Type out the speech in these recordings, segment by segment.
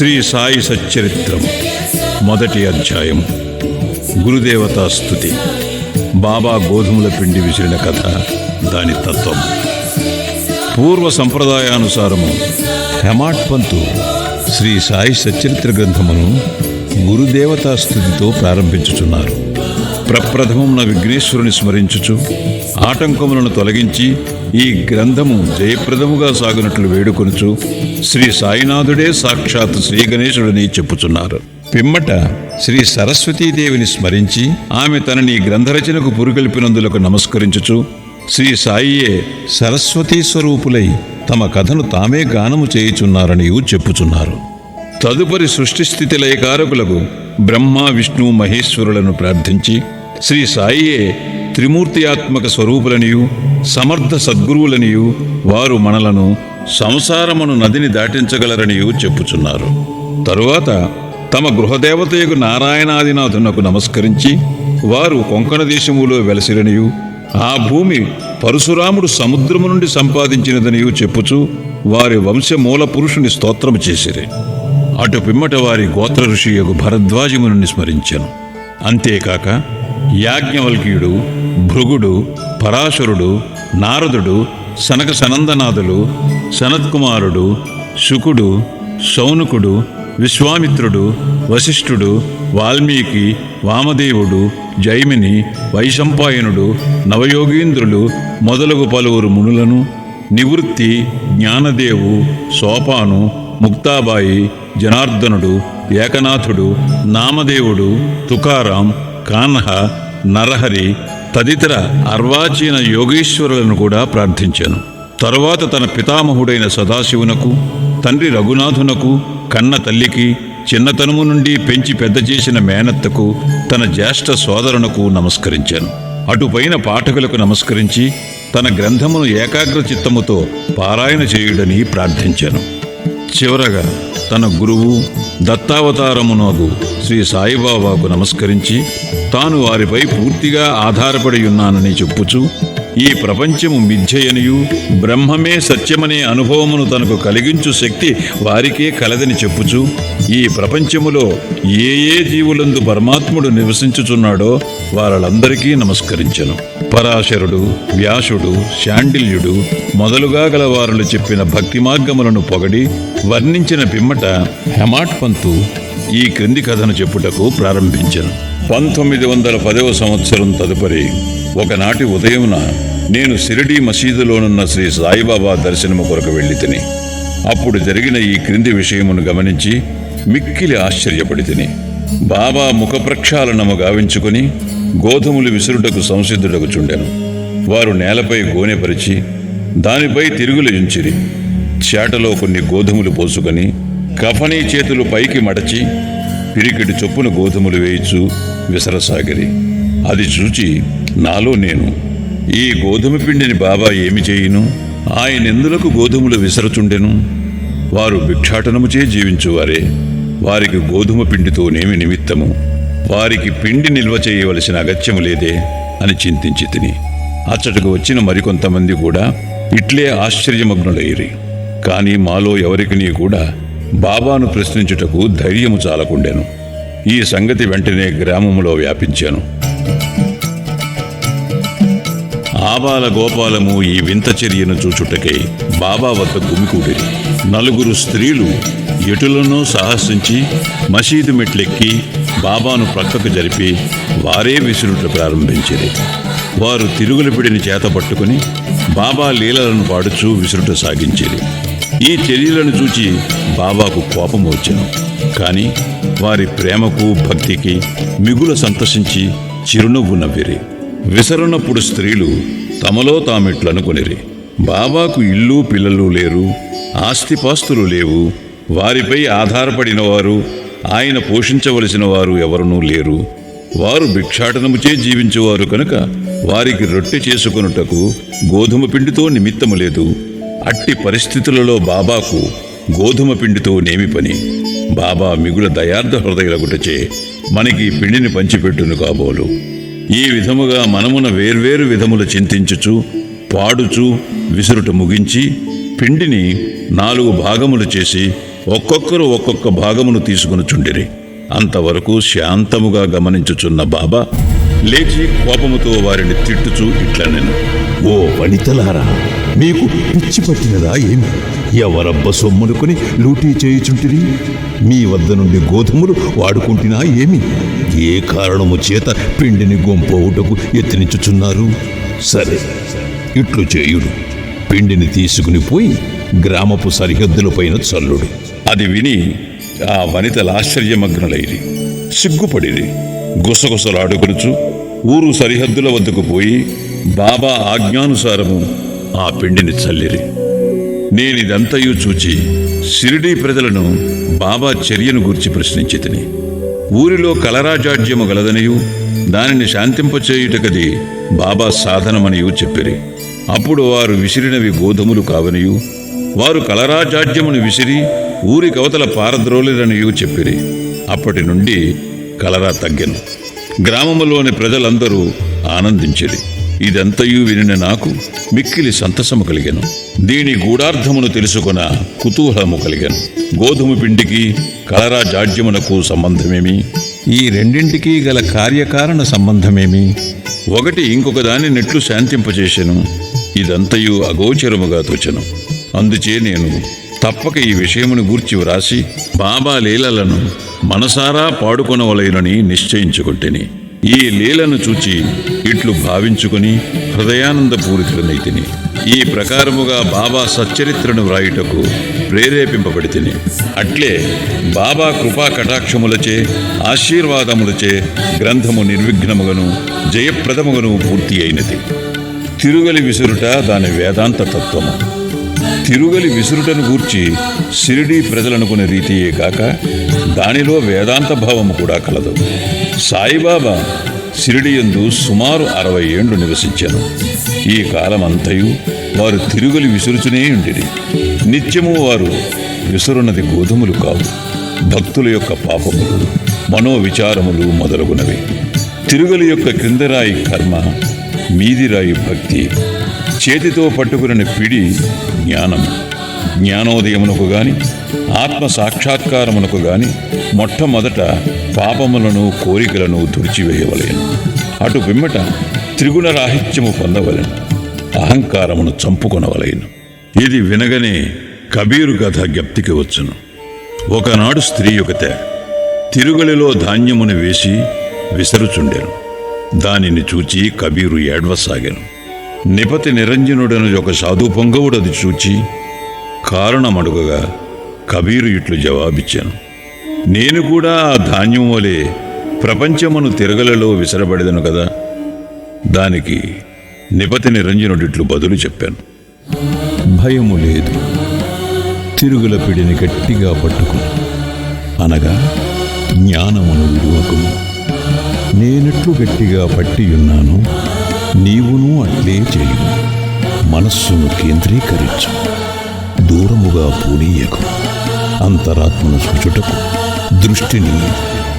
శ్రీ సాయి సచ్చరిత్రం. మొదటి అధ్యాయం. గురుదేవతా స్థుతి బాబా గోధుమల పిండి విసిరిన కథ దాని తత్వం. పూర్వ సంప్రదాయానుసారము హెమాట్ పంతు శ్రీ సాయి సచ్చరిత్ర గ్రంథమును గురుదేవతా స్థుతితో ప్రారంభించుచున్నారు. ప్రప్రథమమున విఘ్నేశ్వరుని స్మరించుచు ఆటంకములను తొలగించి ఈ గ్రంథము జయప్రదముగా సాగునట్లు వేడుకొనుచు శ్రీ సాయినాథుడే సాక్షాత్ శ్రీ గణేశుడని చెప్పుచున్నారు. పిమ్మట శ్రీ సరస్వతీదేవిని స్మరించి ఆమె తనని గ్రంథరచనకు పురుగొల్పినందులకు నమస్కరించుచు శ్రీ సాయియే సరస్వతీ స్వరూపులై తమ కథను తామే గానము చేయుచున్నారని చెప్పుచున్నారు. తదుపరి సృష్టి స్థితి లయకారకులకు బ్రహ్మ విష్ణు మహేశ్వరులను ప్రార్థించి శ్రీ సాయియే త్రిమూర్తియాత్మక స్వరూపులనియు సమర్థ సద్గురువులనియు వారు మనలను సంసారమును నదిని దాటించగలరనియు చెప్పుచున్నారు. తరువాత తమ గృహదేవతయకు నారాయణాదినాథునకు నమస్కరించి వారు కొంకణ దేశములో వెలసిరనియు ఆ భూమి పరశురాముడు సముద్రము నుండి సంపాదించినదనియు చెప్పుచు వారి వంశమూల పురుషుని స్తోత్రము చేసిరి. అటు పిమ్మట వారి గోత్ర ఋషియకు భరద్వాజమును స్మరించను అంతేకాక యాజ్ఞవల్క్యుడు భృగుడు పరాశరుడు నారదుడు సనక సనందనాథులు సనత్కుమారుడు శుకుడు శౌనకుడు విశ్వామిత్రుడు వశిష్ఠుడు వాల్మీకి వామదేవుడు జైమిని వైశంపాయనుడు నవయోగీంద్రులు మొదలగు పలువురు మునులను నివృత్తి జ్ఞానదేవు సోపాను ముక్తాబాయి జనార్దనుడు ఏకనాథుడు నామదేవుడు తుకారాం కాన్హ నరహరి తదితర అర్వాచీన యోగీశ్వరులను కూడా ప్రార్థించాను. తరువాత తన పితామహుడైన సదాశివునకు తండ్రి రఘునాథునకు కన్న తల్లికి చిన్నతనము నుండి పెంచి పెద్ద చేసిన మేనత్తకు తన జ్యేష్ఠ సోదరునకు నమస్కరించాను. అటుపైన పాఠకులకు నమస్కరించి తన గ్రంథమును ఏకాగ్ర చిత్తముతో పారాయణ చేయుడని ప్రార్థించాను. చివరగా తన గురువు దత్తావతారమునగు శ్రీ సాయిబాబాకు నమస్కరించి తాను వారిపై పూర్తిగా ఆధారపడి ఉన్నానని చెప్పుచు ఈ ప్రపంచము మిథ్యయనియు బ్రహ్మమే సత్యమనే అనుభవమును తనకు కలిగించు శక్తి వారికే కలదని చెప్పుచు ఈ ప్రపంచములో ఏ ఏ జీవులందు పరమాత్ముడు నివసించుచున్నాడో వారందరికీ నమస్కరించను. పరాశరుడు వ్యాసుడు శాండిల్యుడు మొదలుగా గల వారులు చెప్పిన భక్తి మార్గములను పొగడి వర్ణించిన పిమ్మట హెమాట్ పంతు ఈ క్రింది కథను చెప్పుటకు ప్రారంభించను. పంతొమ్మిది వందల పదవ సంవత్సరం తదుపరి ఒకనాటి ఉదయమున నేను సిరిడి మసీదులోనున్న శ్రీ సాయిబాబా దర్శనము కొరకు వెళ్ళి తిని అప్పుడు జరిగిన ఈ క్రింది విషయమును గమనించి మిక్కిలి ఆశ్చర్యపడి తిని బాబా ముఖ ప్రక్షాళనము గావించుకుని గోధుమలు విసురుటకు సంసిద్ధుడకు చుండెను. వారు నేలపై గోనెపరిచి దానిపై తిరుగులు ఉంచిరి చేటలో కొన్ని గోధుమలు పోసుకొని కఫనీ చేతులు పైకి మడచి పిరికిటి చొప్పున గోధుమలు వేయిచు విసరసాగిరి. అది చూచి నాలో నేను ఈ గోధుమ పిండిని బాబా ఏమి చేయును? ఆయనెందులకు గోధుమలు విసరచుండెను? వారు భిక్షాటనముచే జీవించువారే. వారికి గోధుమ పిండితోనేమి నిమిత్తము? వారికి పిండి నిల్వ చేయవలసిన అగత్యము లేదే అని చింతించి తిని. అచ్చటకు వచ్చిన మరికొంతమంది కూడా ఇట్లే ఆశ్చర్యమగ్నులయ్యి కానీ మాలో ఎవరికినీ కూడా బాబాను ప్రశ్నించుటకు ధైర్యము చాలకుండెను. ఈ సంగతి వెంటనే గ్రామములో వ్యాపించాను. ఆబాల గోపాలము ఈ వింత చర్యను చూచుటకై బాబా వద్ద గుమికూడిరి. నలుగురు స్త్రీలు ఎటులను సాహసించి మసీదు మెట్లెక్కి బాబాను ప్రక్కకు జరిపి వారే విసురుట ప్రారంభించిరి. వారు తిరుగుల పిడిని చేత పట్టుకుని బాబా లీలలను పాడుచూ విసురుట సాగించిరి. ఈ చర్యలను చూచి బాబాకు కోపం వచ్చాను కానీ వారి ప్రేమకు భక్తికి మిగుల సంతసించి చిరునవ్వు నవ్విరి. విసరునప్పుడు స్త్రీలు తమలో తామిట్లనుకొనిరి. బాబాకు ఇల్లు పిల్లలు లేరు ఆస్తిపాస్తులు లేవు వారిపై ఆధారపడిన వారు ఆయన పోషించవలసిన వారు ఎవరునూ లేరు. వారు భిక్షాటనముచే జీవించేవారు కనుక వారికి రొట్టె చేసుకొనుటకు గోధుమ పిండితో నిమిత్తము లేదు. అట్టి పరిస్థితులలో బాబాకు గోధుమ పిండితో నేమి పని. బాబా మిగుల దయార్థ హృదయలగుటచే మనకి పిండిని పంచిపెట్టును కాబోలు. ఈ విధముగా మనమున వేర్వేరు విధములు చింతించుచు పాడుచు విసురుట ముగించి పిండిని నాలుగు భాగములు చేసి ఒక్కొక్కరు ఒక్కొక్క భాగమును తీసుకుని చుండిరి. అంతవరకు శాంతముగా గమనించుచున్న బాబా లేచి కోపముతో వారిని తిట్టుచూ ఇట్లనెను. ఓ వనితలారా! మీకు పిచ్చి పట్టినదా ఏమి? ఎవరబ్బ సొమ్మునుకొని లూటీ చేయుచుంటిరి? మీ వద్ద నుండి గోధుమలు వాడుకుంటున్నా ఏమి? ఏ కారణము చేత పిండిని గొంపోవుటకు ఎత్తినిచ్చుచున్నారు సరే ఇట్లు చేయుడు. పిండిని తీసుకుని పోయి గ్రామపు సరిహద్దులపైన చల్లుడు. అది విని ఆ వనితలు ఆశ్చర్యమగ్నులైరి. సిగ్గుపడిరి. గుసగుసలాడుకొనుచు ఊరు సరిహద్దుల వద్దకు పోయి బాబా ఆజ్ఞానుసారము ఆ పిండిని చల్లిరి. నేనిదంతయు చూచి షిరిడీ ప్రజలను బాబా చర్యను గూర్చి ప్రశ్నించి తిని ఊరిలో కలరాజాడ్యము గలదనియు దానిని శాంతింపచేయుటకది బాబా సాధనమనియు చెప్పిరి. అప్పుడు వారు విసిరినవి గోధుమలు కావనియు వారు కలరాజాడ్యమును విసిరి ఊరి కవతల పారద్రోలిరనియు చెప్పిరి. అప్పటి నుండి కలరా తగ్గెను. గ్రామములోని ప్రజలందరూ ఆనందించిరి. ఇదంతయు వినిన నాకు మిక్కిలి సంతసము కలిగెను. దీని గూఢార్థమును తెలుసుకొన కుతూహలము కలిగెను. గోధుమ పిండికి కలరా జాడ్యమునకు సంబంధమేమి? ఈ రెండింటికి గల కార్యకారణ సంబంధమేమి? ఒకటి ఇంకొక దాని నెట్లు శాంతింపచేసెను. ఇదంతయు అగోచరముగా తోచెను. అందుచే నేను తప్పక ఈ విషయమును గూర్చి వ్రాసి బాబా లీలలను మనసారా పాడుకొనవలయునని నిశ్చయించుకుంటేని ఈ లీలను చూచి ఇట్లు భావించుకుని హృదయానందపూరితుడనైతిని ఈ ప్రకారముగా బాబా సచ్చరిత్రను వ్రాయుటకు ప్రేరేపింపబడితిని. అట్లే బాబా కృపా కటాక్షములచే ఆశీర్వాదములచే గ్రంథము నిర్విఘ్నముగను జయప్రదముగను పూర్తి అయినది. తిరుగలి విసురుట దాని వేదాంత తత్వము. తిరుగలి విసురుటను గూర్చి షిరిడీ ప్రజలనుకునే రీతియే కాక దానిలో వేదాంత భావము కూడా కలదు. సాయిబాబా సిరిడియందు సుమారు అరవై ఏండ్లు నివసించాను. ఈ కాలమంతయు వారు తిరుగులు విసురుచునే ఉండిరి. నిత్యము వారు విసురున్నది గోధుమలు కావు. భక్తుల యొక్క పాపములు మనోవిచారములు మొదలగునవి. తిరుగలి యొక్క క్రిందరాయి కర్మ మీదిరాయి భక్తి చేతితో పట్టుకుని పిడి జ్ఞానం జ్ఞానోదయమునకు గాని ఆత్మ సాక్షాత్కారమునకు గాని మొట్టమొదట పాపములను కోరికలను తుడిచివేయవలేను. అటు పిమ్మట త్రిగుణ రాహిత్యము పొందవలెను. అహంకారమును చంపుకొనవలేను. ఇది వినగనే కబీరు కథ జ్ఞప్తికి వచ్చును. ఒకనాడు స్త్రీ ఒకతే తిరుగలిలో ధాన్యమును వేసి విసరుచుండెను. దానిని చూచి కబీరు ఏడ్వసాగాను. నిపతి నిరంజనుడను ఒక సాధు పొంగవుడది చూచి కారణమడుగగా కబీరు ఇట్లు జవాబిచ్చాను. నేను కూడా ఆ ధాన్యం వలె ప్రపంచమును తిరగలలో విసరబడేదను కదా? దానికి నిపతి నిరంజనుడిట్లు బదులు చెప్పాను. భయము లేదు. తిరుగుల పిడిని గట్టిగా పట్టుకుని. అనగా జ్ఞానమును విడువకుము నేనెట్లు గట్టిగా పట్టియున్నాను. నీవును అట్లే చేయు మనస్సును కేంద్రీకరించు. దూరముగా పూనీయకు. అంతరాత్మను చూచుటకు దృష్టిని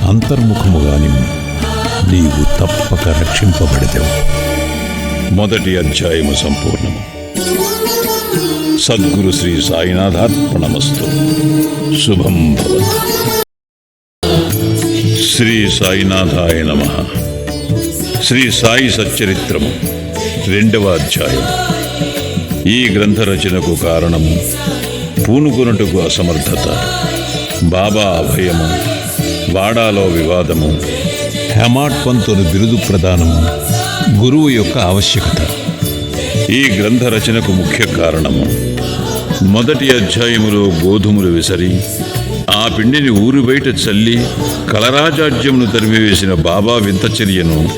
అంతర్ముఖముగా నిమ్ము నీవు తప్పక రక్షింపబడతావు మొదటి అధ్యాయము సంపూర్ణము. సద్గురు శ్రీ సాయినాథార్పణమస్తు. శుభం భవతు. శ్రీ సాయినాథాయ నమ. శ్రీ సాయి సచ్చరిత్రము. రెండవ అధ్యాయం ఈ గ్రంథ రచనకు కారణము పూనుకొనుటకు అసమర్థత బాబా అభయము వాడాలో వివాదము హెమాట్ పంతుని బిరుదు ప్రదానము గురువు యొక్క ఆవశ్యకత. ఈ గ్రంథ రచనకు ముఖ్య కారణము మొదటి అధ్యాయములో గోధుమలు విసరి ఆ పిండిని ఊరు బయట చల్లి కలరాజాజ్యమును తరిమివేసిన బాబా వింత చర్యను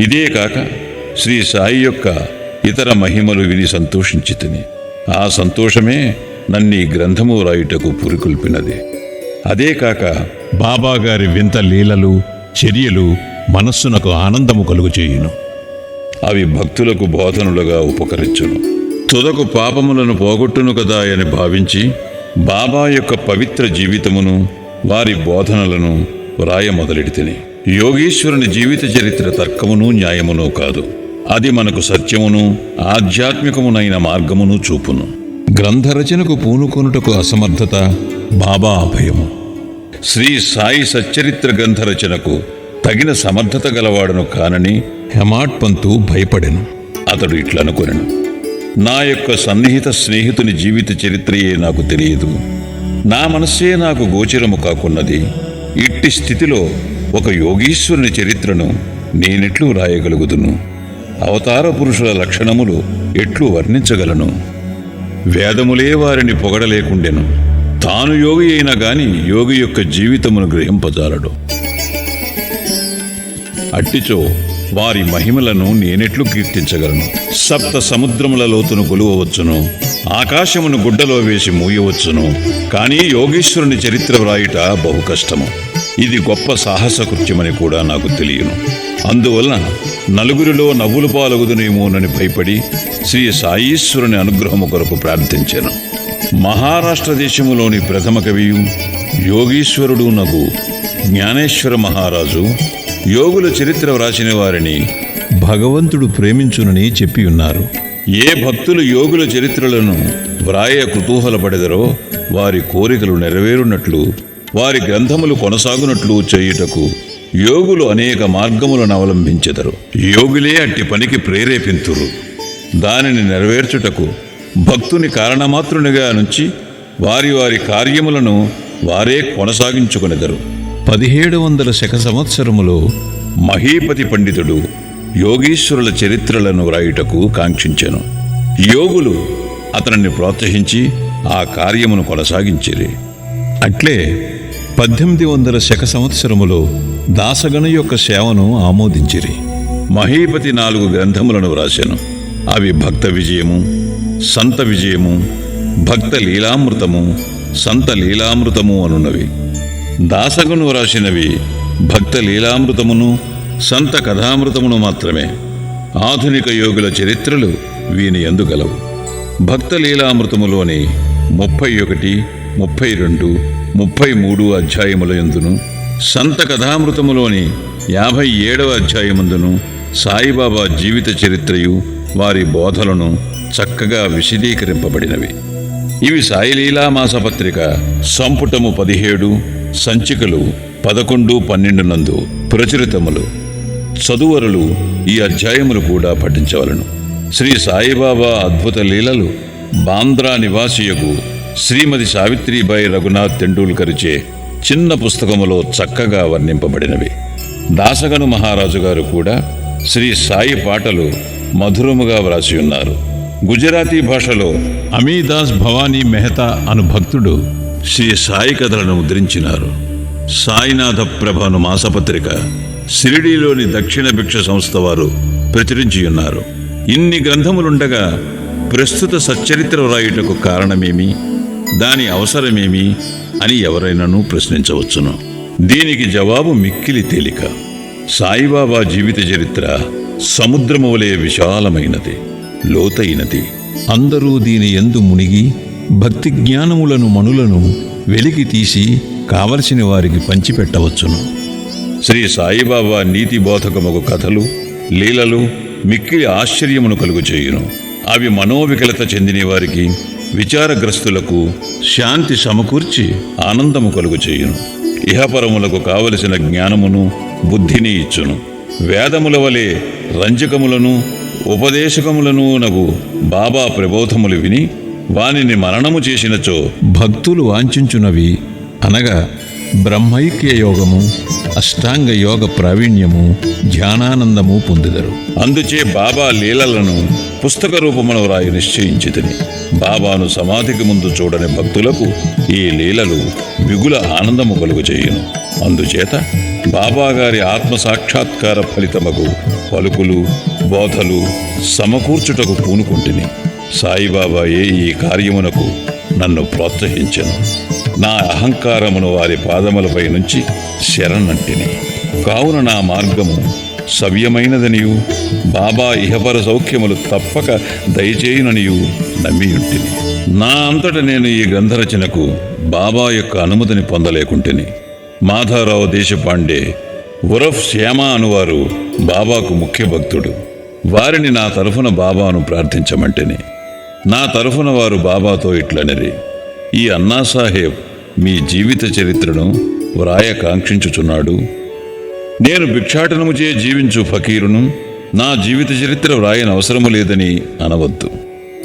ఇదే కాక శ్రీ సాయి యొక్క ఇతర మహిమలు విని సంతోషించితిని. ఆ సంతోషమే నన్ను గ్రంథము రాయుటకు పురికొల్పినది. అదే కాక బాబా గారి వింత లీలలు చర్యలు మనస్సునకు ఆనందము కలుగు చేయును అవి భక్తులకు బోధనులుగా ఉపకరించును. తుదకు పాపములను పోగొట్టును కదా అని భావించి బాబా యొక్క పవిత్ర జీవితమును వారి బోధనలను వ్రాయ మొదలెడితిని యోగీశ్వరుని జీవిత చరిత్ర తర్కమును న్యాయమును కాదు. అది మనకు సత్యమును ఆధ్యాత్మికమునైన మార్గమును చూపును. గ్రంథరచనకు పూనుకొనుటకు అసమర్థత బాబా అభయము. శ్రీ సాయి సచ్చరిత్ర గ్రంథరచనకు తగిన సమర్థత గలవాడను కానని హెమాట్ పంతు భయపడెను అతడు ఇట్లనుకొనెను. నా యొక్క సన్నిహిత స్నేహితుని జీవిత చరిత్రయే నాకు తెలియదు. నా మనస్సే నాకు గోచరము కాకున్నది. ఇట్టి స్థితిలో ఒక యోగీశ్వరుని చరిత్రను నేనెట్లు రాయగలుగుతును అవతార పురుషుల లక్షణములు ఎట్లు వర్ణించగలను? వేదములే వారిని పొగడలేకుండెను. తాను యోగి అయినా గాని యోగి యొక్క జీవితమును గ్రహింపజాలడు. అట్టిచో వారి మహిమలను నేనెట్లు కీర్తించగలను. సప్త సముద్రముల లోతును కొలువవచ్చును. ఆకాశమును గుడ్డలో వేసి మూయవచ్చును. కానీ యోగీశ్వరుని చరిత్ర వ్రాయుట బహు కష్టము. ఇది గొప్ప సాహస కృత్యమని కూడా నాకు తెలియను. అందువల్ల నలుగురిలో నవ్వులు పాలగుదునేమోనని భయపడి శ్రీ సాయీశ్వరుని అనుగ్రహము కొరకు ప్రార్థించాను. మహారాష్ట్ర దేశములోని ప్రథమ కవియు యోగీశ్వరుడు నగు జ్ఞానేశ్వర మహారాజు యోగుల చరిత్ర వ్రాసిన వారిని భగవంతుడు ప్రేమించునని చెప్పి ఉన్నారు. ఏ భక్తులు యోగుల చరిత్రలను వ్రాయ కుతూహలపడెదరో వారి కోరికలు నెరవేరునట్లు వారి గ్రంథములు కొనసాగునట్లు చేయుటకు యోగులు అనేక మార్గములను అవలంబించెదరు. యోగులే అట్టి పనికి ప్రేరేపింతురు. దానిని నెరవేర్చుటకు భక్తుని కారణమాత్రునిగా నుంచి వారి వారి కార్యములను వారే కొనసాగించుకొనెదరు. పదిహేడు వందల శక సంవత్సరములో మహీపతి పండితుడు యోగీశ్వరుల చరిత్రలను వ్రాయుటకు కాంక్షించెను. యోగులు అతనిని ప్రోత్సహించి ఆ కార్యమును కొనసాగించిరి. అట్లే పద్దెనిమిది వందల శక సంవత్సరములో దాసగణ యొక్క సేవను ఆమోదించిరి. మహీపతి నాలుగు గ్రంథములను వ్రాసెను. అవి భక్త విజయము సంత విజయము భక్త లీలామృతము సంత లీలామృతము అనున్నవి. దాసగును వ్రాసినవి భక్త లీలామృతమును సంత కథామృతమును మాత్రమే. ఆధునిక యోగుల చరిత్రలు వీని ఎందుగలవు భక్త లీలామృతములోని ముప్పై ఒకటి ముప్పై రెండు ముప్పై మూడు అధ్యాయముల ఎందును సంత కథామృతములోని యాభై ఏడవ అధ్యాయమందును సాయిబాబా జీవిత చరిత్రయు వారి బోధలను చక్కగా విశదీకరింపబడినవి. ఇవి సాయిలీలా మాసపత్రిక సంపుటము పదిహేడు సంచికలు పదకొండు పన్నెండు నందు ప్రచురితములు. చదువరులు ఈ అధ్యాయములు కూడా పఠించవలను. శ్రీ సాయిబాబా అద్భుత లీలలు బాంద్రా నివాసియకు శ్రీమతి సావిత్రిబాయి రఘునాథ్ తెండూల్కర్చే చిన్న పుస్తకములో చక్కగా వర్ణింపబడినవి. దాసగను మహారాజు గారు కూడా శ్రీ సాయి పాటలు మధురముగా వ్రాసి ఉన్నారు గుజరాతీ భాషలో అమీదాస్ భవానీ మెహతా అను భక్తుడు శ్రీ సాయి కథలను ముద్రించినారు. సాయినాథ ప్రభను మాసపత్రిక సిరిడీలోని దక్షిణ భిక్ష సంస్థ వారు ప్రచురించియున్నారు ఇన్ని గ్రంథములుండగా ప్రస్తుత సచ్చరిత్ర వ్రాయుటకు కారణమేమి? దాని అవసరమేమి? అని ఎవరైనాను ప్రశ్నించవచ్చును. దీనికి జవాబు మిక్కిలి తేలిక. సాయిబాబా జీవిత చరిత్ర సముద్రము వలె విశాలమైనది లోతైనది. అందరూ దీని ఎందు మునిగి భక్తి జ్ఞానములను మనులను వెలికి తీసి కావలసిన వారికి పంచిపెట్టవచ్చును. శ్రీ సాయిబాబా నీతి బోధకముకు కథలు లీలలు మిక్కిలి ఆశ్చర్యమును కలుగు చేయును అవి మనోవికలత చెందిన వారికి విచారగ్రస్తులకు శాంతి సమకూర్చి ఆనందము కలుగు చేయును ఇహపరములకు కావలసిన జ్ఞానమును బుద్ధిని ఇచ్చును. వేదముల వలె రంజకములను ఉపదేశకములను నగు బాబా ప్రబోధములు విని వానిని మరణము చేసినచో భక్తులు వాంఛించునవి అనగా బ్రహ్మైక్య యోగము అష్టాంగ యోగ ప్రావీణ్యము ధ్యానానందము పొందెదరు. అందుచే బాబా లీలలను పుస్తక రూపములో రాయి నిశ్చయించితిని. బాబాను సమాధికి ముందు చూడని భక్తులకు ఈ లీలలు మిగుల ఆనందము కలుగు చేయును. అందుచేత బాబాగారి ఆత్మ సాక్షాత్కార ఫలితమగు పలుకులు బోధలు సమకూర్చుటకు పూనుకుంటుని. సాయిబాబాయే ఈ కార్యమునకు నన్ను ప్రోత్సహించను. నా అహంకారమును వారి పాదములపై నుంచి శరణంటిని. కావున నా మార్గము సవ్యమైనదనియు బాబా ఇహపర సౌఖ్యములు తప్పక దయచేయుననియు నమ్మియుంటిని. నా అంతట నేను ఈ గ్రంథరచనకు బాబా యొక్క అనుమతిని పొందలేకుంటిని. మాధారావు దేశపాండే ఉరఫ్ శ్యామ అనువారు బాబాకు ముఖ్య భక్తుడు వారిని నా తరఫున బాబాను ప్రార్థించమంటిని. నా తరఫున వారు బాబాతో ఇట్లనిరి. ఈ అన్నాసాహెబ్ మీ జీవిత చరిత్రను వ్రాయ కాంక్షించుచున్నాడు. నేను భిక్షాటనము చే జీవించు ఫకీరును నా జీవిత చరిత్ర వ్రాయన అవసరము లేదని అనవద్దు.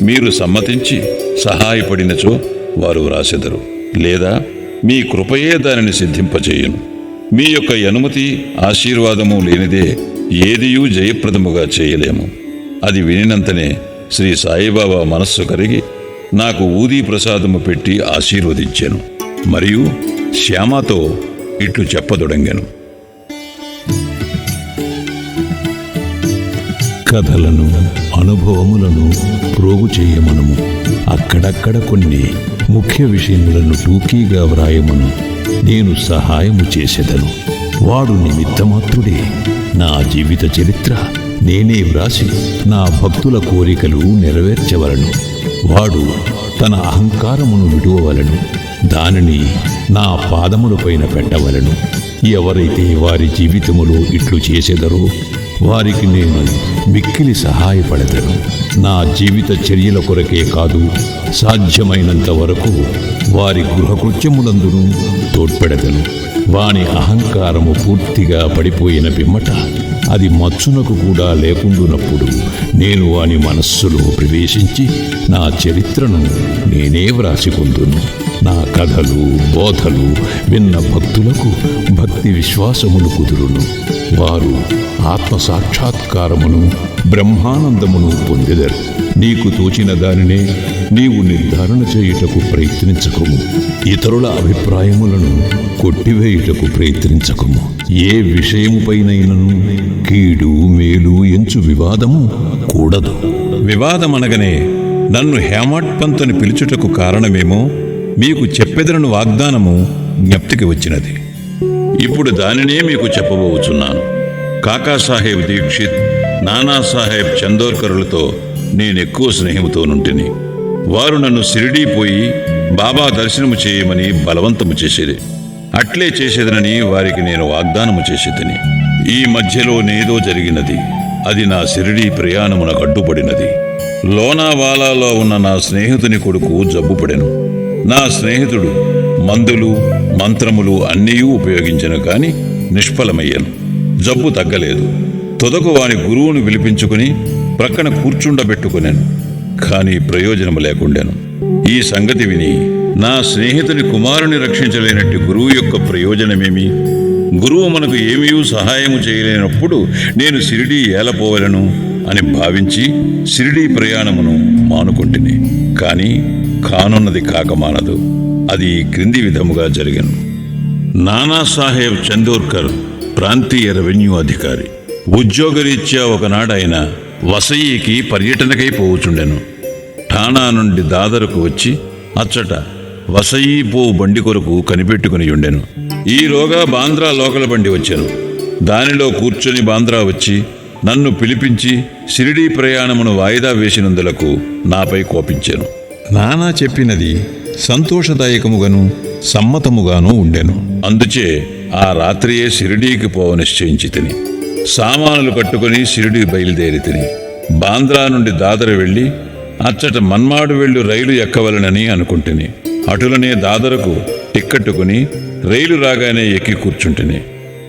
మీరు సమ్మతించి సహాయపడినచో వారు వ్రాసెదరు. లేదా మీ కృపయే దానిని సిద్ధింపచేయను. మీ యొక్క అనుమతి ఆశీర్వాదము లేనిదే ఏదియూ జయప్రదముగా చేయలేము. అది వినినంతనే శ్రీ సాయిబాబా మనస్సు కరిగి నాకు ఊదీ ప్రసాదము పెట్టి ఆశీర్వదించాను. మరియు శ్యామతో ఇట్లు చెప్పదొడంగాను. కథలను అనుభవములను ప్రోగు చేయమనము. అక్కడక్కడ కొన్ని ముఖ్య విషయములను టూకీగా వ్రాయమను. నేను సహాయము చేసేదను. వాడు నిమిత్తమాత్రుడే నా జీవిత చరిత్ర. నేనే వ్రాసి నా భక్తుల కోరికలు నెరవేర్చవలను. వాడు తన అహంకారమును విడువవలను. దానిని నా పాదములపైన పెట్టవలను. ఎవరైతే వారి జీవితములో ఇట్లు చేసేదరో వారికి నేను మిక్కిలి సహాయపడదను. నా జీవిత చర్యల కొరకే కాదు సాధ్యమైనంత వరకు వారి గృహకృత్యములందును తోడ్పెడదను. వాని అహంకారము పూర్తిగా పడిపోయిన పిమ్మట అది మచ్చునకు కూడా లేకుండునప్పుడు నేను వాని మనస్సులో ప్రవేశించి నా చరిత్రను నేనే వ్రాసికొందును. నా కథలు బోధలు విన్న భక్తులకు భక్తి విశ్వాసములు కుదురును. వారు ఆత్మ సాక్షాత్కారమును బ్రహ్మానందమును పొందెదరు. నీకు తోచిన దానినే నీవు నిర్ధారణ చేయుటకు ప్రయత్నించకము. ఇతరుల అభిప్రాయములను కొట్టివేయుటకు ప్రయత్నించకుము. ఏ విషయముపైనైనను కీడు మేలు ఎంచు వివాదము కూడదు. వివాదమనగనే నన్ను హేమాట్ పంతుని పిలుచుటకు కారణమేమో? మీకు చెప్పెదరను వాగ్దానము జ్ఞప్తికి వచ్చినది. ఇప్పుడు దానినే మీకు చెప్పబోచున్నాను. కాకాసాహెబ్ దీక్షిత్ నానాసాహెబ్ చందోర్కరులతో నేనెక్కువ స్నేహంతో నుంటిని వారు నన్ను సిరిడీ పోయి బాబా దర్శనము చేయమని బలవంతము చేసేది. అట్లే చేసేదనని వారికి నేను వాగ్దానము చేసేదని ఈ మధ్యలో నేదో జరిగినది. అది నా సిరిడీ ప్రయాణమునకు అడ్డుపడినది. లోనావాలాలో ఉన్న నా స్నేహితుని కొడుకు జబ్బుపడెను. నా స్నేహితుడు మందులు మంత్రములు అన్నీ ఉపయోగించను కాని నిష్ఫలమయ్యాను. జబ్బు తగ్గలేదు. తొదకు వాని గురువును పిలిపించుకుని ప్రక్కన కూర్చుండబెట్టుకునేను. కానీ ప్రయోజనము లేకుండాను. ఈ సంగతి విని నా స్నేహితుని కుమారుని రక్షించలేనట్టు గురువు యొక్క ప్రయోజనమేమి? గురువు మనకు ఏమీ సహాయము చేయలేనప్పుడు నేను సిరిడీ ఏలపోవలను అని భావించి సిరిడీ ప్రయాణమును మానుకుంటుని. కానీ కానున్నది కాకమానదు అది క్రింది విధముగా జరిగను. నానాసాహెబ్ చందోర్కర్ ప్రాంతీయ రెవెన్యూ అధికారి. ఉద్యోగరీత్యా ఒకనాడైన వసయికి పర్యటనకై పోవుచుండెను. ఠాణా నుండి దాదరకు వచ్చి అచ్చట వసయి పోవు బండి కొరకు కనిపెట్టుకుని ఉండెను ఈలోగా బాంద్రా లోకల బండి వచ్చాను. దానిలో కూర్చొని బాంద్రా వచ్చి నన్ను పిలిపించి షిరిడీ ప్రయాణమును వాయిదా వేసినందులకు నాపై కోపించాను. నానా చెప్పినది సంతోషదాయకముగాను సమ్మతముగాను ఉండెను. అందుచే ఆ రాత్రియే షిరిడీకి పోవ నిశ్చయించి తిని సామానులు కట్టుకుని షిరిడీ బయలుదేరి తిని బాంద్రా నుండి దాదర వెళ్ళి అచ్చట మన్మాడు వెళ్ళు రైలు ఎక్కవలనని అనుకుంటుని. అటులనే దాదరకు టిక్కట్టుకుని రైలు రాగానే ఎక్కి కూర్చుంటుని.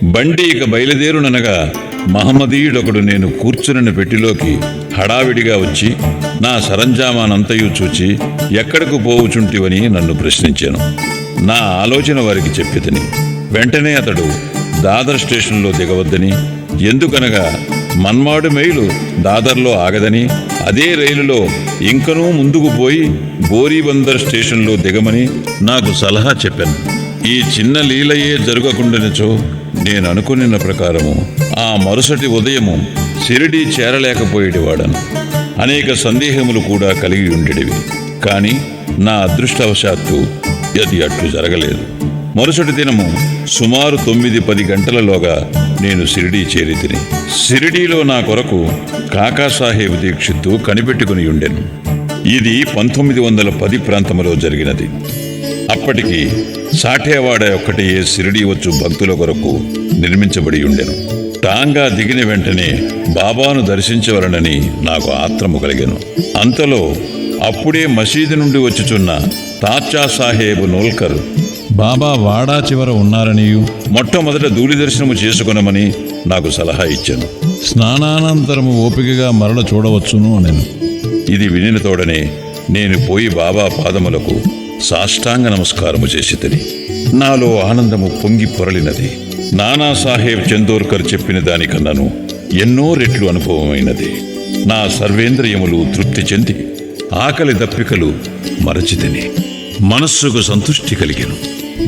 బండి ఇక బయలుదేరుననగా మహమ్మదీయుడొకడు నేను కూర్చునని పెట్టిలోకి హడావిడిగా వచ్చి నా సరంజామానంతయు చూచి ఎక్కడకు పోవుచుంటివని నన్ను ప్రశ్నించాను. నా ఆలోచన వారికి చెప్పితిని. వెంటనే అతడు దాదర్ స్టేషన్లో దిగవద్దని ఎందుకనగా మన్మాడు మెయిలు దాదర్లో ఆగదని అదే రైలులో ఇంకనూ ముందుకు పోయి బోరీబందర్ స్టేషన్లో దిగమని నాకు సలహా చెప్పాను. ఈ చిన్న లీలయే జరగకుండానిచో నేను అనుకున్న ప్రకారము ఆ మరుసటి ఉదయము షిరిడీ చేరలేకపోయేటివాడను. అనేక సందేహములు కూడా కలిగి ఉండేటివి. కానీ నా అదృష్టవశాత్తు అది అట్లు జరగలేదు. మరుసటి దినము సుమారు తొమ్మిది పది గంటలలోగా నేను షిరిడీ చేరి తిని షిరిడీలో నా కొరకు కాకాసాహేబ్ దీక్షిత్తు కనిపెట్టుకుని ఉండెను. ఇది పంతొమ్మిది వందల పది ప్రాంతంలో జరిగినది. అప్పటికి సాఠేవాడ ఒక్కటే సిరిడి వచ్చు భక్తుల కొరకు నిర్మించబడి ఉండెను. టాంగా దిగిన వెంటనే బాబాను దర్శించవలనని నాకు ఆత్రము కలిగాను. అంతలో అప్పుడే మసీదు నుండి వచ్చుచున్న తాచా సాహేబ్ నోల్కర్ బాబా వాడా చివర ఉన్నారనియు? మొట్టమొదట ధూళి దర్శనము చేసుకునమని నాకు సలహా ఇచ్చాను. స్నానానంతరము ఓపికగా మరల చూడవచ్చును నేను ఇది వినిన తోడనే నేను పోయి బాబా పాదములకు సాష్టాంగ నమస్కారము చేసి తిని నాలో ఆనందము పొంగి పొరలినది. నానాసాహెబ్ చందోర్కర్ చెప్పిన దానికన్నాను ఎన్నో రెట్లు అనుభవమైనది. నా సర్వేంద్రియములు తృప్తి చెంది ఆకలి దప్పికలు మరచితిని. మనస్సుకు సంతృష్టి కలిగాను.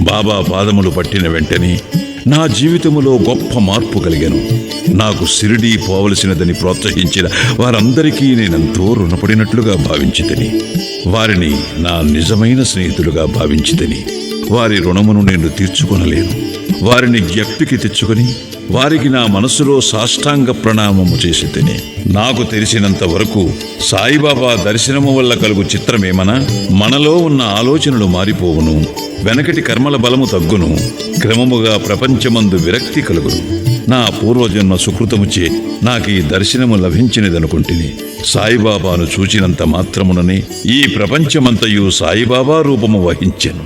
బాబా పాదములు పట్టిన వెంటనే నా జీవితములో గొప్ప మార్పు కలిగాను. నాకు సిరిడి పోవలసినదని ప్రోత్సహించిన వారందరికీ నేనెంతో రుణపడినట్లుగా భావించితిని. వారిని నా నిజమైన స్నేహితులుగా భావించితిని. వారి రుణమును నేను తీర్చుకొనలేను. వారిని జ్ఞప్తికి తెచ్చుకొని వారికి నా మనసులో సాష్టాంగ ప్రణామము చేసి తిని. నాకు తెలిసినంత వరకు సాయిబాబా దర్శనము వల్ల కలుగు చిత్రమేమనా? మనలో ఉన్న ఆలోచనలు మారిపోవును. వెనకటి కర్మల బలము తగ్గును. క్రమముగా ప్రపంచమందు విరక్తి కలుగును. నా పూర్వజన్మ సుకృతముచే నాకు ఈ దర్శనము లభించినదనుకుంటుని. సాయిబాబాను చూచినంత మాత్రముననే ఈ ప్రపంచమంతయు సాయిబాబా రూపము వహించెను.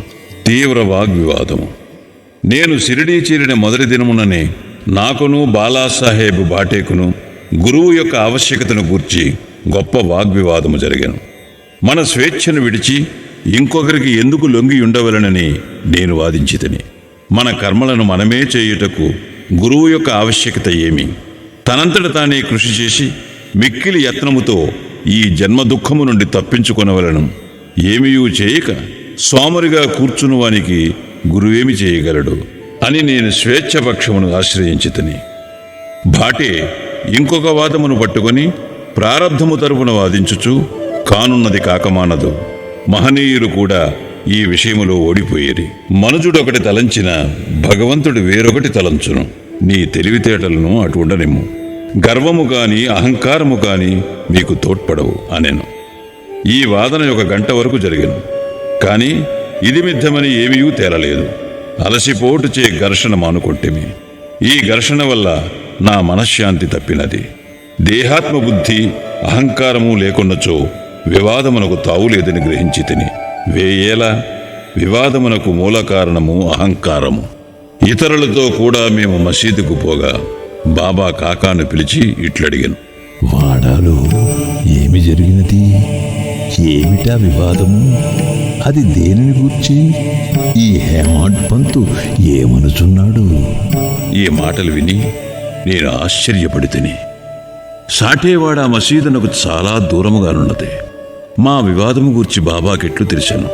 తీవ్ర వాగ్వివాదము. నేను సిరిడీ చేరిన మొదటి దినముననే నాకును బాలాసాహెబ్ బాటేకును గురువు యొక్క ఆవశ్యకతను గూర్చి గొప్ప వాగ్వివాదము జరిగాను. మన స్వేచ్ఛను విడిచి ఇంకొకరికి ఎందుకు లొంగి ఉండవలనని నేను వాదించితిని. మన కర్మలను మనమే చేయుటకు గురువు యొక్క ఆవశ్యకత ఏమి? తనంతట తానే కృషి చేసి మిక్కిలి యత్నముతో ఈ జన్మ దుఃఖము నుండి తప్పించుకొనవలను. ఏమీయూ చేయక సోమరిగా కూర్చుని వానికి గురువేమి చేయగలడు? అని నేను స్వేచ్ఛపక్షమును ఆశ్రయించితిని భాటే ఇంకొక వాదమును పట్టుకొని ప్రారంధము తరపున వాదించుచు కానున్నది కాకమానదు మహనీయులు కూడా ఈ విషయములో ఓడిపోయేది. మనుజుడొకటి తలంచిన భగవంతుడు వేరొకటి తలంచును. నీ తెలివితేటలను అటు ఉండనిమ్ము. గర్వము కాని అహంకారము కాని మీకు తోడ్పడవు అనెను. ఈ వాదన ఒక గంట వరకు జరిగాను. కానీ ఇది మిథ్యమని ఏమీ తేలలేదు. అలసిపోటు చే ఘర్షణ మానుకొంటిమి. ఈ ఘర్షణ వల్ల నా మనశ్శాంతి తప్పినది. దేహాత్మ బుద్ధి అహంకారము లేకున్నచో వివాదమునకు తావులేదని గ్రహించి తిని. వేయేలా? వివాదమునకు మూల కారణము అహంకారము. ఇతరులతో కూడా మేము మసీదుకు పోగా బాబా కాకాను పిలిచి ఇట్లడిగాను. వాడాలో ఏమి జరిగినది? ఏమిటా వివాదము? అది దేనిని గూర్చి? ఈ హేమాడ్ పంతు ఏమనుచున్నాడు? ఈ మాటలు విని నేను ఆశ్చర్యపడి తిని సాటేవాడ మసీదునకు చాలా దూరముగానున్నది. మా వివాదము గూర్చి బాబాకెట్లు తెలిసాను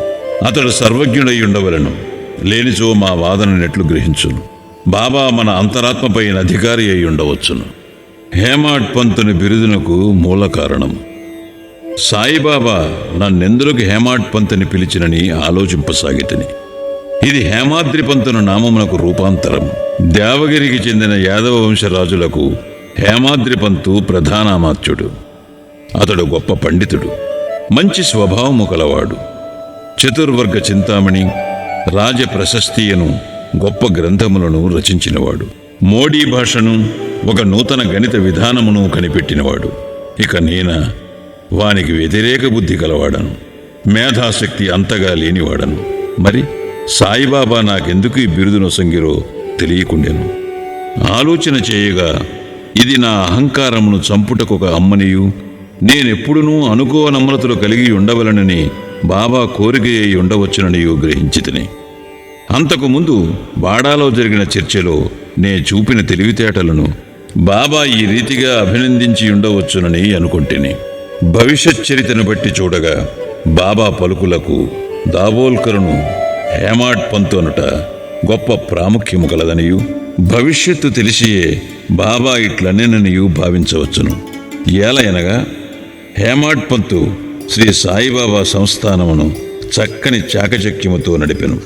అతడు సర్వజ్ఞుడై ఉండవలను లేనిచో మా వాదన నెట్లు గ్రహించును. బాబా మన అంతరాత్మపైన అధికారి అయి ఉండవచ్చును హేమాడ్ పంతుని బిరుదునకు మూల కారణం సాయిబాబా నన్నెందులకు హేమాడ్ పంతని పిలిచినని ఆలోచింపసాగితిని. ఇది హేమాద్రి పంతును నామమునకు రూపాంతరం. దేవగిరికి చెందిన యాదవ వంశరాజులకు హేమాద్రి పంతు ప్రధానామాత్యుడు అతడు గొప్ప పండితుడు మంచి స్వభావము కలవాడు. చతుర్వర్గ చింతామణి రాజ ప్రశస్తియను గొప్ప గ్రంథములను రచించినవాడు. మోడీ భాషను ఒక నూతన గణిత విధానమును కనిపెట్టినవాడు. ఇక నేనా వానికి వ్యతిరేక బుద్ధి కలవాడను. మేధాశక్తి అంతగా లేనివాడను. మరి సాయిబాబా నాకెందుకు ఈ బిరుదు నొసంగిరో తెలియకుండెను. ఆలోచన చేయగా ఇది నా అహంకారమును చంపుటకొక అమ్మనియు. నేనెప్పుడునూ అనుకోనమ్రతలు కలిగి ఉండవలనని బాబా కోరిక అయి ఉండవచ్చుననియు గ్రహించితిని. అంతకుముందు బాడాలో జరిగిన చర్చలో నే చూపిన తెలివితేటలను బాబా ఈ రీతిగా అభినందించి ఉండవచ్చునని అనుకుంటేనే. భవిష్యత్ చరితను బట్టి చూడగా బాబా పలుకులకు దాబోల్కరును హేమాడ్ పంతు అనుట గొప్ప ప్రాముఖ్యము కలదనియు భవిష్యత్తు తెలిసియే బాబా ఇట్లనేననియు భావించవచ్చును. ఏలయనగా హేమాడ్ పంతు శ్రీ సాయిబాబా సంస్థానమును చక్కని చాకచక్యముతో నడిపెను.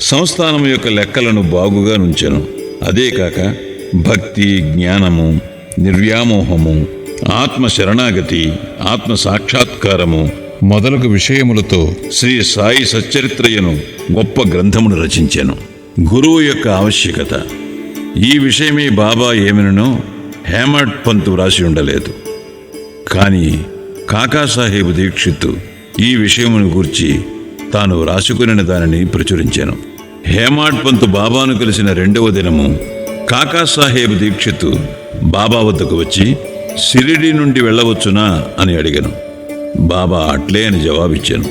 సంస్థానము యొక్క లెక్కలను బాగుగా నుంచెను. అదే కాక భక్తి జ్ఞానము నిర్వ్యామోహము ఆత్మ శరణాగతి ఆత్మ సాక్షాత్కారము మొదలగు విషయములతో శ్రీ సాయి సచ్చరిత్రయను గొప్ప గ్రంథమును రచించాను. గురువు యొక్క ఆవశ్యకత. ఈ విషయమే బాబా ఏమినో హేమడ్ పంతు వ్రాసి ఉండలేదు. కానీ కాకాసాహేబ్ దీక్షిత్ ఈ విషయమును గూర్చి తాను వ్రాసుకునిన దానిని ప్రచురించాను. హేమాడ్ పంత్ బాబాను కలిసిన రెండవ దినము కాకాసాహేబ్ దీక్షిత్ బాబా వద్దకు వచ్చి సిరిడి నుండి వెళ్ళవచ్చునా అని అడిగాను. బాబా అట్లే అని జవాబిచ్చాను.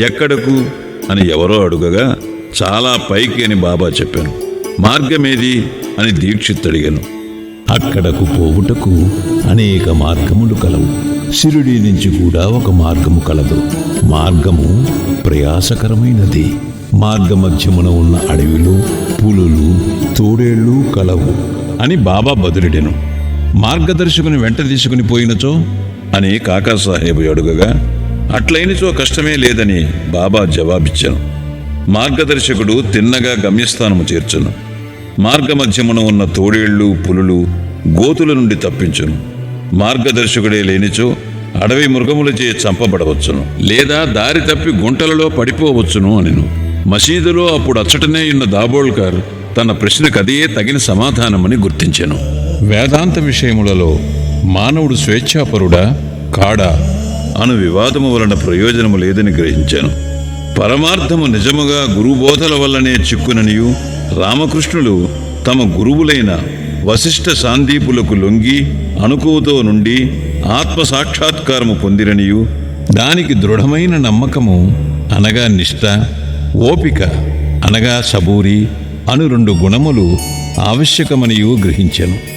ఎక్కడకు అని ఎవరో అడుగగా చాలా పైకి అని బాబా చెప్పాను. మార్గమేది అని దీక్షిత్ అడిగాను. అక్కడకు పోవుటకు అనేక మార్గములు కలవు. సిరుడి నుంచి కూడా ఒక మార్గము కలదు. మార్గము ప్రయాసకరమైనది. మార్గ మధ్యమున ఉన్న అడవిలో పులులు తోడేళ్ళు కలవు అని బాబా బదులుడెను. మార్గదర్శకుని వెంట తీసుకుని పోయినచో అని కాకాసాహేబు అడుగగా అట్లయినచో కష్టమే లేదని బాబా జవాబిచ్చాను. మార్గదర్శకుడు తిన్నగా గమ్యస్థానము చేర్చును. మార్గమధ్యమున ఉన్న తోడేళ్ళు పులులు గోతుల నుండి తప్పించును. మార్గదర్శకుడే లేనిచో అడవి మృగములచే చంపబడవచ్చును. లేదా దారి తప్పి గుంటలలో పడిపోవచ్చును అనిను. మసీదులో అప్పుడు అచ్చటనే ఉన్న దాబోల్కర్ తన ప్రశ్నకు అదే తగిన సమాధానమని గుర్తించెను. వేదాంత విషయములలో మానవుడు స్వేచ్ఛాపరుడా? కాడా? అను వివాదము వలన ప్రయోజనము లేదని గ్రహించాను. పరమార్థము నిజముగా గురుబోధల వల్లనే చిక్కుననియు రామకృష్ణులు తమ గురువులైన వశిష్ఠ సాందీపులకు లొంగి అనుకువతో నుండి ఆత్మ సాక్షాత్కారము పొందిరనియు దానికి దృఢమైన నమ్మకము అనగా నిష్ఠ ఓపిక అనగా సబూరి అను రెండు గుణములు ఆవశ్యకమనియు గ్రహించాను.